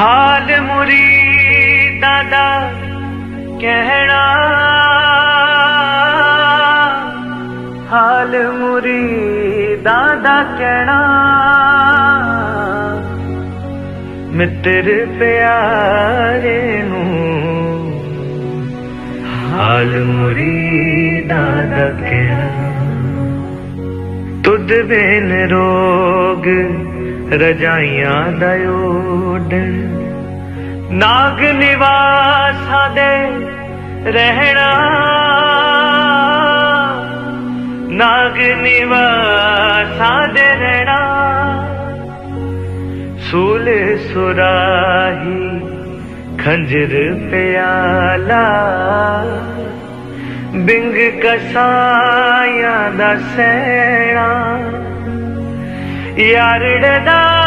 ਹਾਲ ਮੁਰੀਦਾਂ ਦਾ ਕਹਿਣਾ। ਹਾਲ ਮੁਰੀਦਾਂ ਦਾ ਕਹਿਣਾ। ਮਿੱਤਰ ਪਿਆਰੇ ਨੂੰ ਹਾਲ ਮੁਰੀਦਾਂ ਦਾ ਕਹਿਣਾ। ਤੁਧ ਬਿਨ ਰੋਗ ਰਜਾਈਆਂ ਦਾ ਓਡਣ ਨਾਗ ਨਿਵਾਸਾਂ ਦੇ ਰਹਿਣਾ। ਨਾਗ ਨਿਵਾਸਾਂ ਦੇ ਰਹਿਣਾ। ਸੂਲ ਸੁਰਾਹੀ, ਖੰਜਰ ਪਿਆਲਾ। ਬਿੰਗ ਕਸਾਇਆ ਦਾ ਸੈਣਾ। ਯਾਰੜ ਦਾ